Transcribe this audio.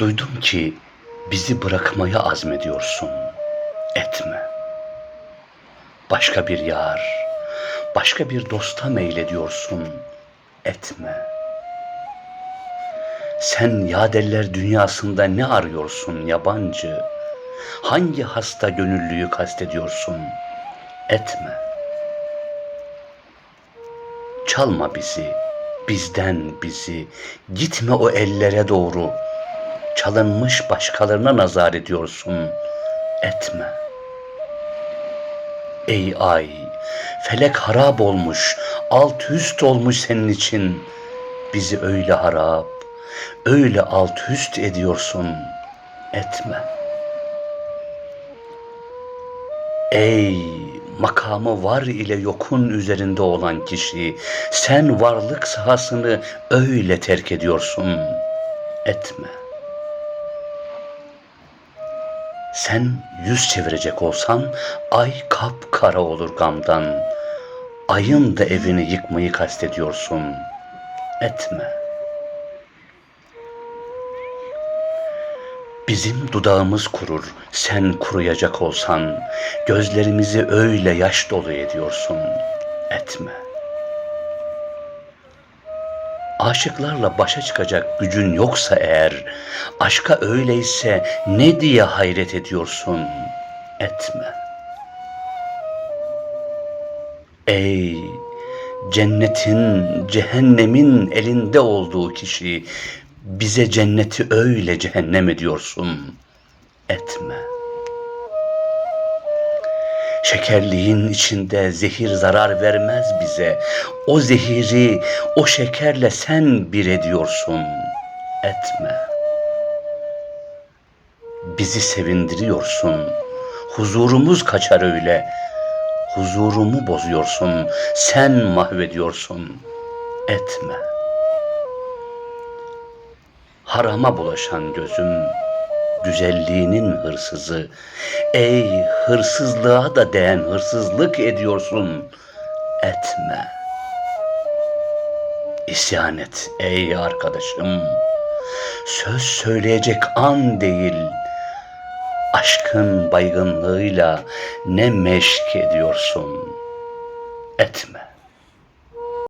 Duydum ki bizi bırakmaya azmediyorsun. Etme. Başka bir yar, başka bir dosta meylediyorsun. Etme. Sen yadeller dünyasında ne arıyorsun yabancı? Hangi hasta gönüllüyü kastediyorsun? Etme. Çalma bizi, bizden bizi, gitme o ellere doğru. Çalınmış başkalarına nazar ediyorsun, etme. Ey ay, felek harap olmuş, alt üst olmuş senin için. Bizi öyle harap, öyle alt üst ediyorsun, etme. Ey makamı var ile yokun üzerinde olan kişi, sen varlık sahasını öyle terk ediyorsun, etme. Sen yüz çevirecek olsan ay kapkara olur gamdan. Ayın da evini yıkmayı kastediyorsun. Etme. Bizim dudağımız kurur, sen kuruyacak olsan, gözlerimizi öyle yaş dolu ediyorsun. Etme. Aşıklarla başa çıkacak gücün yoksa eğer, aşka öyleyse ne diye hayret ediyorsun? Etme. Ey cennetin, cehennemin elinde olduğu kişi, bize cenneti öyle cehennem ediyorsun. Etme. Şekerliğin içinde zehir zarar vermez bize. O zehiri o şekerle sen bir ediyorsun. Etme. Bizi sevindiriyorsun. Huzurumuz kaçar öyle. Huzurumu bozuyorsun. Sen mahvediyorsun. Etme. Harama bulaşan gözüm güzelliğinin hırsızı. Ey hırsızlığa da değen hırsızlık ediyorsun. Etme. İsyan et ey arkadaşım. Söz söyleyecek an değil. Aşkın baygınlığıyla ne meşk ediyorsun. Etme.